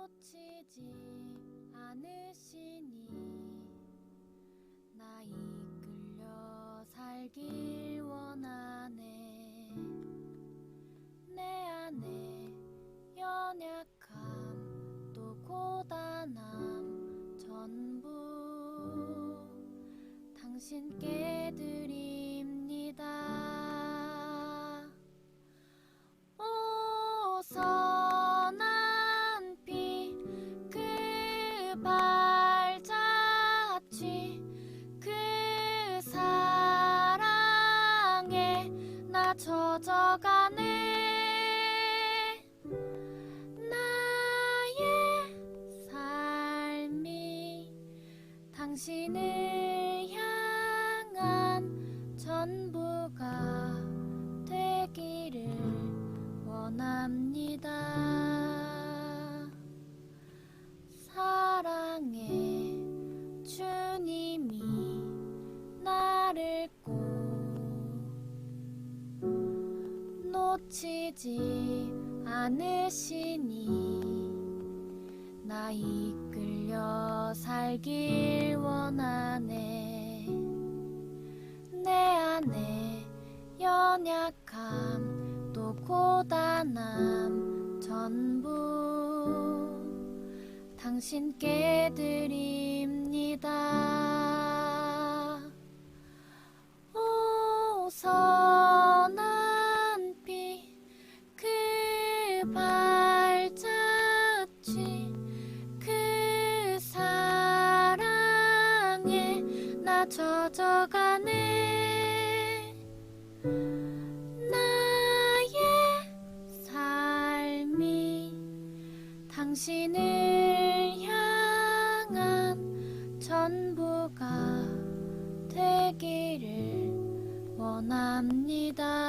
놓치지 않으시니 나 이끌려 살길 원하네. 내 안에 연약함 또 고단함 전부 당신께 젖어가네 나의 삶이 당신을 향한 전부가 되기를 원합니다. 놓치지 않으시니 나 이끌려 살길 원하네. 내 안에 연약함 또 고단함 전부 당신께 드립니다. 오선 발자취 그 사랑에 나 젖어가네 나의 삶이 당신을 향한 전부가 되기를 원합니다.